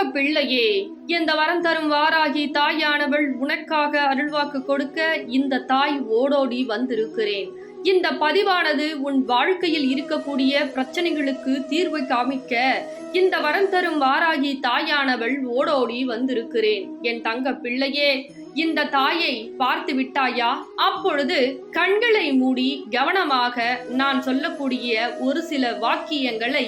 தங்க பிள்ளையே இந்த வரம் தரும் வாராகி தாயானவள் உனக்காக அருள்வாக்கு கொடுக்க இந்த தாய் ஓடோடி வந்திருக்கிறேன். இந்த பதிவானது உன் வாழ்க்கையில் இருக்கக்கூடிய பிரச்சனைகளுக்கு தீர்வு காமிக்க இந்த வரம் தரும் வாராகி தாயானவள் ஓடோடி வந்திருக்கிறேன். என் தங்க பிள்ளையே இந்த தாயை பார்த்து விட்டாயா? அப்பொழுது கண்களை மூடி கவனமாக நான் சொல்லக்கூடிய ஒரு சில வாக்கியங்களை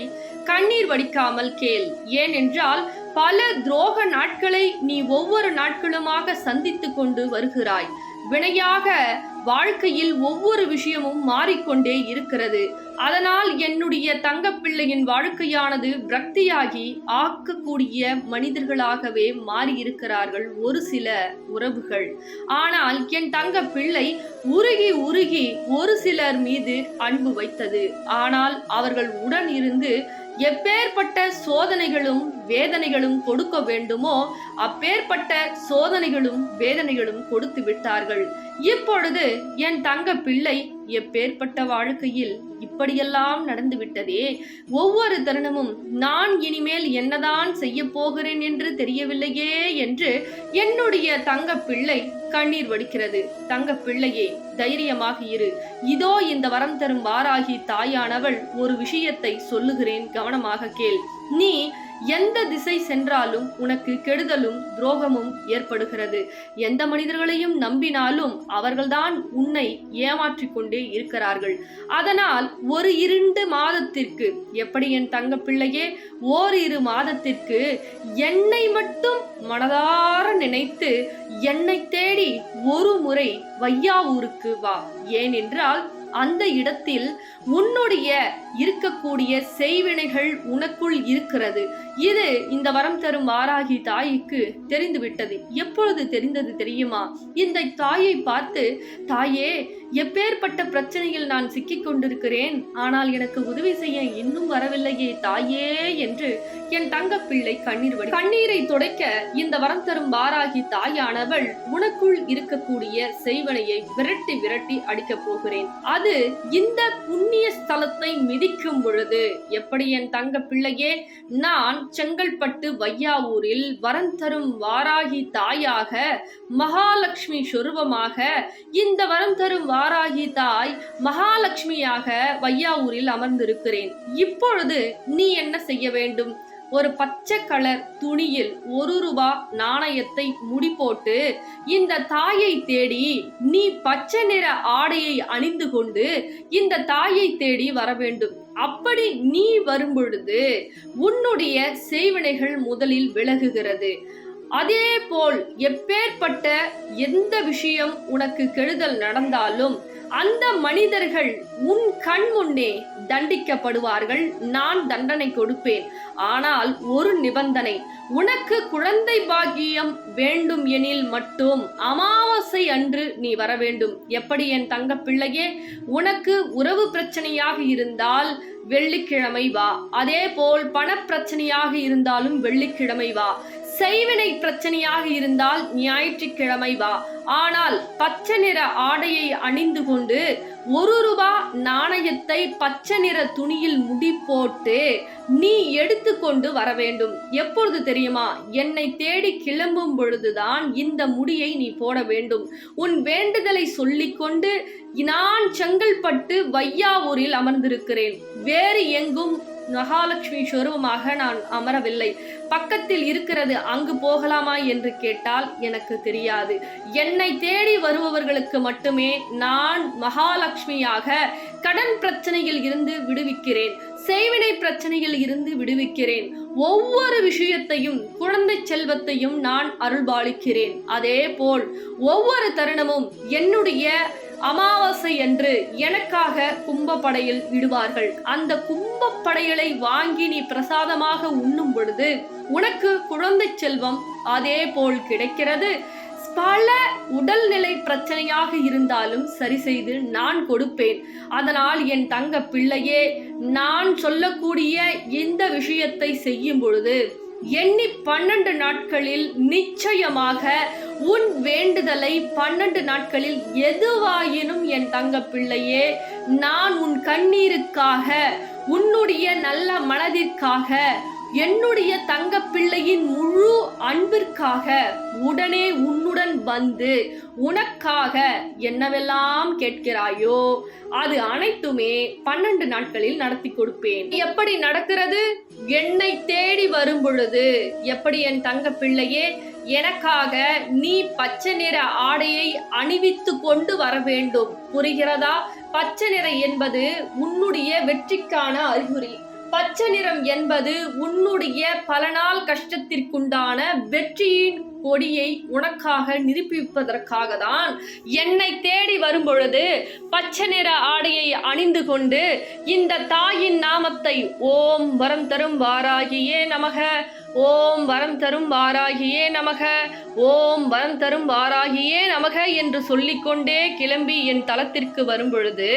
கண்ணீர் வடிக்காமல் கேள். ஏனென்றால் பல துரோக நாட்களை நீ ஒவ்வொரு நாட்களுமாக சந்தித்து கொண்டு வருகிறாய். வினையாக வாழ்க்கையில் ஒவ்வொரு விஷயமும் மாறிக்கொண்டே இருக்கிறது. அதனால் என்னுடைய தங்கப்பிள்ளையின் வாழ்க்கையானது விரக்தியாகி ஆக்கக்கூடிய மனிதர்களாகவே மாறியிருக்கிறார்கள் ஒரு சில உறவுகள். ஆனால் என் தங்க பிள்ளை உருகி உருகி ஒரு சிலர் மீது அன்பு வைத்தது. ஆனால் அவர்கள் உடன் இருந்து எப்பேற்பட்ட சோதனைகளும் வேதனைகளும் கொடுக்க வேண்டுமோ அப்பேற்பட்ட சோதனைகளும் வேதனைகளும் கொடுத்து விட்டார்கள். இப்பொழுது என் தங்க பிள்ளை எப்பேற்பட்ட வாழ்க்கையில் இப்படியெல்லாம் நடந்துவிட்டதே? ஒவ்வொரு தருணமும் நான் இனிமேல் என்னதான் செய்ய போகிறேன் என்று தெரியவில்லையே என்று என்னுடைய தங்க பிள்ளை கண்ணீர் வடிக்கிறது. தங்க பிள்ளையே தைரியமாக இரு. இதோ இந்த வரம் தரும் வாராகி தாயானவள் ஒரு விஷயத்தை சொல்லுகிறேன். கவனமாக கேள். நீ எந்த திசை சென்றாலும் உனக்கு கெடுதலும் துரோகமும் ஏற்படுகிறது. எந்த மனிதர்களையும் நம்பினாலும் அவர்கள்தான் உன்னை ஏமாற்றிக் கொண்டே இருக்கிறார்கள். அதனால் ஒரு இரண்டு மாதத்திற்கு எப்படி என் தங்க பிள்ளையே ஓரிரு மாதத்திற்கு என்னை மட்டும் மனதார நினைத்து என்னை தேடி ஒரு முறை வையாவூருக்கு வா. ஏனென்றால் அந்த இடத்தில் உன்னுடைய இருக்கக்கூடிய செய்வினைகள் உனக்குள் இருக்கிறது. இது இந்த வரம் தரும் வாராகி தாய்க்கு தெரிந்துவிட்டது. எப்பொழுது தெரிந்தது தெரியுமா? இந்த தாயை பார்த்து தாயே எப்பேற்பட்ட பிரச்சனையில் நான் சிக்கிக் கொண்டிருக்கிறேன் ஆனால் எனக்கு உதவி செய்ய இன்னும் வரவில்லையே தாயே என்று என் தங்க பிள்ளை கண்ணீர் வடி கண்ணீரை துடைக்க இந்த வரம் தரும் வாராகி தாயானவள் உனக்குள் இருக்கக்கூடிய செய்வனையை விரட்டி விரட்டி அடிக்கப் போகிறேன். அது இந்த புண்ணிய ஸ்தலத்தை மிதிக்கும் பொழுது எப்படி என் தங்க பிள்ளையே நான் செங்கல்பட்டு வையாவூரில் வரம் தரும் வாராகி தாயாக மகாலட்சுமி சொருபமாக இந்த வரம் தரும் வாராகி தாய் மகாலட்சுமியாக வையாவூரில் அமர்ந்திருக்கிறேன். இப்பொழுது நீ என்ன செய்ய வேண்டும்? ஒரு பச்சை கலர் துணியில் ஒரு ரூபா நாணயத்தை முடி போட்டு இந்த தாயை தேடி நீ பச்சை நிற ஆடையை அணிந்து கொண்டு இந்த தாயை தேடி வர வேண்டும். அப்படி நீ வரும்பொழுது உன்னுடைய செய்வினைகள் முதலில் விலகுகிறது. அதே போல் எப்பேற்பட்ட எந்த விஷயம் உனக்கு கெடுதல் நடந்தாலும் அந்த மனிதர்கள் உன் கண் முன்னே தண்டிக்கப்படுவார்கள். நான் தண்டனை கொடுப்பேன். ஆனால் ஒரு நிபந்தனை உனக்கு குழந்தை பாக்கியம் வேண்டும் எனில் மட்டும் அமாவாசை அன்று நீ வர வேண்டும். எப்படி என் தங்க பிள்ளையே? உனக்கு உறவு பிரச்சனையாக இருந்தால் வெள்ளிக்கிழமை வா. அதே போல் பணப்பிரச்சனையாக இருந்தாலும் வெள்ளிக்கிழமை வா. செய்வினை பிரச்சனையாக இருந்தால் ஞாயிற்றுக்கிழமை வா. ஆனால் பச்சை நிற ஆடையை அணிந்து கொண்டு ஒரு ரூபா நாணயத்தை பச்சை நிற துணியில் முடி போட்டு நீ எடுத்துக்கொண்டு வர வேண்டும். எப்பொழுது தெரியுமா? என்னை தேடி கிளம்பும் பொழுதுதான் இந்த முடியை நீ போட வேண்டும். உன் வேண்டுதலை சொல்லிக்கொண்டு நான் செங்கல்பட்டு வையாவூரில் அமர்ந்திருக்கிறேன். வேறு எங்கும் மகாலட்சுமி சொருவமாக நான் அமரவில்லை. பக்கத்தில் இருக்கிறது அங்கு போகலாமா என்று கேட்டால் எனக்கு தெரியாது. என்னை தேடி வருபவர்களுக்கு மட்டுமே நான் மகாலட்சுமியாக கடன் பிரச்சனையில் இருந்து விடுவிக்கிறேன் செய்வினை பிரச்சனையில் இருந்து விடுவிக்கிறேன். ஒவ்வொரு விஷயத்தையும் குழந்தை செல்வத்தையும் நான் அருள்பாலிக்கிறேன். அதே போல் ஒவ்வொரு தருணமும் என்னுடைய அமாவாசை என்று எனக்காக கும்பப்படையில் விடுவார்கள். அந்த கும்பப்படையலை வாங்கி நீ பிரசாதமாக உண்ணும் பொழுது உனக்கு குழந்தை செல்வம் அதே போல் கிடைக்கிறது. பல உடல்நிலை பிரச்சனையாக இருந்தாலும் சரி செய்து நான் கொடுப்பேன். அதனால் என் தங்க பிள்ளையே நான் சொல்லக்கூடிய இந்த விஷயத்தை செய்யும் பொழுது எண்ணி பன்னெண்டு நாட்களில் நிச்சயமாக உன் வேண்டுதலை பன்னெண்டு நாட்களில் எதுவாயினும் என் தங்க பிள்ளையே நான் உன் கண்ணீருக்காக உன்னுடைய நல்ல மனதிற்காக என்னுடைய தங்க பிள்ளையின் முழு அன்பிற்காக உடனே உன்னுடன் வந்து உனக்காக என்னவெல்லாம் கேட்கிறாயோ அது அனைத்துமே பன்னெண்டு நாட்களில் நடத்தி கொடுப்பேன். எப்படி நடக்கிறது? என்னை தேடி வரும் பொழுது. எப்படி என் தங்க பிள்ளையே எனக்காக நீ பச்சை நிற ஆடையை அணிவித்து கொண்டு வர வேண்டும். புரிகிறதா? பச்சை நிற என்பது உன்னுடைய வெற்றிக்கான அறிகுறி. பச்சை நிறம் என்பது உன்னுடைய பல நாள் கஷ்டத்திற்குண்டான வெற்றியின் கொடியை உனக்காக நிரூபிப்பதற்காக தான் என்னை தேடி வரும் பொழுது பச்சை நிற ஆடையை அணிந்து கொண்டு இந்த தாயின் நாமத்தை ஓம் வரம் தரும் வாராகியே நமக. ஓம் வரம் தரும் வாராகியே நமக. ஓம் வரம் தரும் வாராகியே நமக என்று சொல்லிக்கொண்டே கிளம்பி என் தளத்திற்கு வரும்பொழுது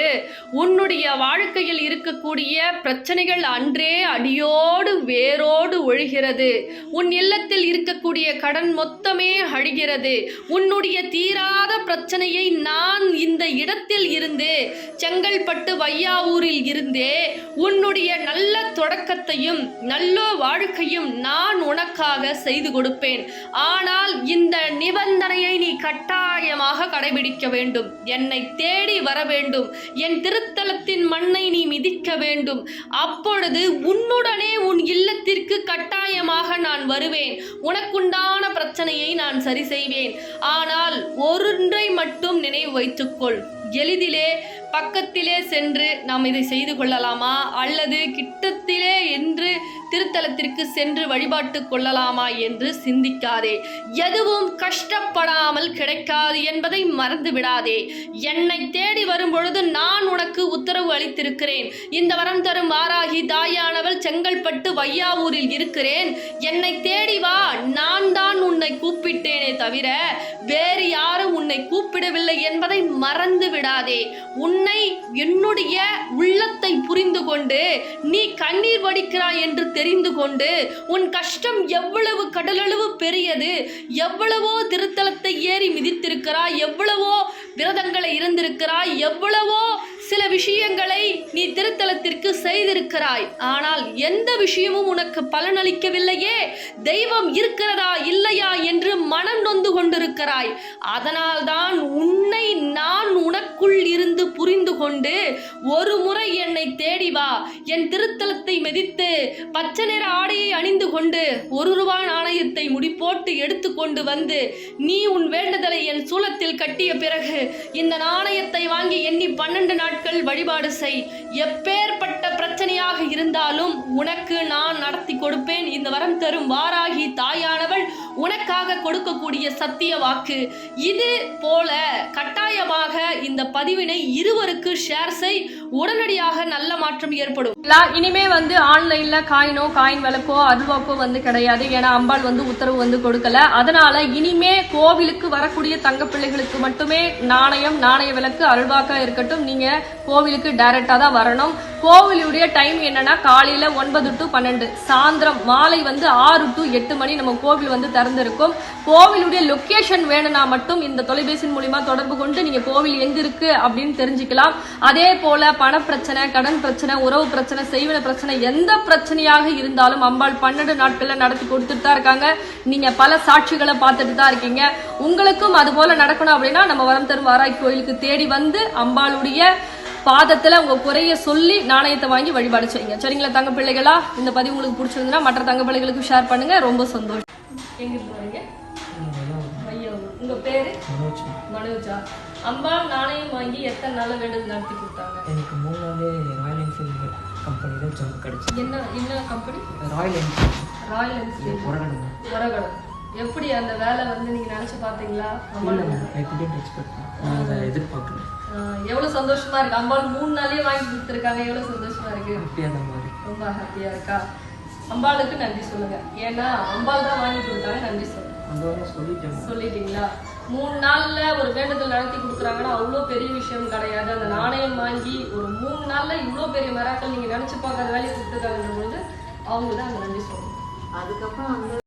உன்னுடைய வாழ்க்கையில் இருக்கக்கூடிய பிரச்சனைகள் அன்றே அடியோடு வேரோடு ஒழுகிறது. உன் இல்லத்தில் இருக்கக்கூடிய கடன் மொத்தமே அழிகிறது. உன்னுடைய தீராத பிரச்சனையை நான் இந்த இடத்தில் இருந்து செங்கல்பட்டு வையாவூரில் இருந்தே உன்னுடைய நல்ல தொடக்கத்தையும் நல்ல வாழ்க்கையும் நான் நான் உனக்காக செய்து கொடுப்பேன். ஆனால் இந்த நிபந்தனையை நீ கட்டாயமாக கடைபிடிக்க வேண்டும். என்னை தேடி வர வேண்டும். என் திருத்தலத்தின் மண்ணை நீ மிதிக்க வேண்டும். அப்பொழுது உன்னுடனே உன் இல்லத்திற்கு கட்டாயமாக நான் வருவேன். உனக்குண்டான பிரச்சனையை நான் சரி செய்வேன். ஆனால் ஒன்றை மட்டும் நினைவு வைத்துக்கொள். எளிதிலே பக்கத்திலே சென்று நாம் இதை செய்து கொள்ளலாமா? அல்லது கிட்டத்திலே திருத்தலத்திற்கு சென்று வழிபாட்டு கொள்ளலாமா என்று சிந்திக்காதே. எதுவும் கஷ்டப்படாமல் கிடைக்காது என்பதை மறந்து விடாதே என்னை தேடி வரும் பொழுது நான் உனக்கு உத்தரவு அளித்திருக்கிறேன். இந்த வரம் தரும் வாராகி தாயானவள் செங்கல்பட்டு வையாவூரில் இருக்கிறேன். என்னை தேடி வா. நான் தான் உன்னை கூப்பிட்டேனே தவிர உன்னை கூப்பிடவில்லை என்பதை மறந்து விடாதே. உன்னை என்னுடைய உள்ளத்தை புரிந்து கொண்டு நீ கண்ணீர் வடிக்கிறாய் என்று தெரிந்து கொண்டு உன் கஷ்டம் எவ்வளவு கடலளவு பெரியது எவ்வளவோ திருத்தலத்தை ஏறி மிதித்திருக்கிறாய் எவ்வளவோ விரதங்களை இருந்திருக்கிறாய் எவ்வளவோ சில விஷயங்களை நீ திருத்தலத்திற்கு செய்திருக்கிறாய். ஆனால் எந்த விஷயமும் உனக்கு பலனளிக்கவில்லையே. தெய்வம் இருக்கிறதா இல்லையா என்று மனம் நொந்து கொண்டிருக்கிறாய். அதனால்தான் உன்னை நான் உனக்குள் இரு கொண்டு ஒரு முறை என்னை தேடி வா. என் திருத்தலத்தை மிதித்து பச்சை நிற ஆடையை அணிந்து கொண்டு ஒரு ரூபா நாணயத்தை முடிப்போட்டு எடுத்துக்கொண்டு வந்து நீ உன் வேண்டுதலை என் சூலத்தில் கட்டிய பிறகு இந்த நாணயத்தை வாங்கி எண்ணி பன்னெண்டு நாட்கள் வழிபாடு செய். எப்பேற்பட்ட பிரச்சனையாக இருந்தாலும் உனக்கு நான் நடத்தி கொடுப்பேன். இந்த வரம் தரும் வாராகி தாயானவள் உனக்காக கொடுக்கக்கூடிய சத்திய வாக்கு. இது போல கட்டாயமாக இந்த பதிவினை இருவருக்கு ஷேர் செய். உடனடியாக நல்ல மாற்றம் ஏற்படும். இனிமே வந்து ஆன்லைன்ல காயினோ காயின் விளக்கோ அருள்வாக்கோ வந்து கிடையாது. ஏன்னா அம்பாள் வந்து உத்தரவு வந்து கொடுக்கல. அதனால இனிமே கோவிலுக்கு வரக்கூடிய தங்க பிள்ளைகளுக்கு மட்டுமே நாணயம் நாணய விளக்கு அருள்வாக்கா இருக்கட்டும். நீங்க கோவிலுக்கு டைரக்டா தான் வரணும். கோவிலுடைய டைம் என்னன்னா காலையில ஒன்பது டு பன்னெண்டு. சாயந்தரம் மாலை வந்து ஆறு டு எட்டு மணி நம்ம கோவில் வந்து திறந்திருக்கும். கோவிலுடைய லொக்கேஷன் வேணும்னா மட்டும் இந்த தொலைபேசி மூலியமா தொடர்பு கொண்டு நீங்க கோவில் எங்க இருக்கு அப்படின்னு தெரிஞ்சுக்கலாம். அதே போல பண பிரச்சனை கடன் பிரச்சனை உறவு பிரச்சனை செய்வன பிரச்சனை எந்த பிரச்சனையாக இருந்தாலும் அம்பாள் பன்னெண்டு நாட்கள்ல நடத்தி கொடுத்துட்டு தான் இருக்காங்க. நீங்க பல சாட்சிகளை பார்த்துட்டு தான் இருக்கீங்க. உங்களுக்கும் அது போல நடக்கணும் அப்படின்னா நம்ம வரம் தரும் வாராய் கோயிலுக்கு தேடி வந்து அம்பாளுடைய பாதத்துல உங்க குறைய சொல்லி நாணயத்தை வாங்கி வழிபாடு செய்யுங்க. சரிங்களா தங்க பிள்ளைகளா? இந்த பதிவு உங்களுக்கு பிடிச்சிருந்தா மற்ற தங்க பிள்ளைகளுக்கு ஷேர் பண்ணுங்க. ரொம்ப சந்தோஷம். எங்க இருந்து வரீங்க வையாவூர். உங்க பேரு? மனோஜ். அம்பாள் நாணயம் வாங்கி எத்தனை நாள் வேண்டுதல் நடத்தி கொடுத்தாங்க? எனக்கு மூணு நாள் ராயல் என்ஃபீல்டு கம்பெனியில் ஜாப் கிடச்சி என்ன என்ன company Royal Enfield Royal Enfield புறக்கணுங்க உரகடம் எப்படி அந்த வேலை வந்து நீங்க நினைச்சு நான் அதை எதிர்பார்க்கல. ஆஹ் எவ்வளவு சந்தோஷமா இருக்கு. அம்பாள் மூணு நாளே வாங்கி கொடுத்துருக்காங்க. எவ்வளவு சந்தோஷமா இருக்கு. ரொம்ப ஹாப்பியா இருக்கா? அம்பாளுக்கு நன்றி சொல்லுங்க. ஏன்னா அம்பாள் தான் வாங்கி கொடுத்தாங்க. நன்றி சொல்லுங்க. சொல்லிட்டீங்களா? மூணு நாள்ல ஒரு வேண்டுதல் நடத்தி கொடுக்குறாங்கன்னா அவ்வளோ பெரிய விஷயம் கிடையாது. அந்த நாணயம் வாங்கி ஒரு மூணு நாள்ல இவ்வளோ பெரிய மராக்கள் நீங்க நினைச்சு பார்க்காத வேலையை கொடுத்துருக்காங்கன்ற பொழுது அவங்க தான் அந்த நன்றி சொல்லணும் அதுக்கப்புறம் வந்து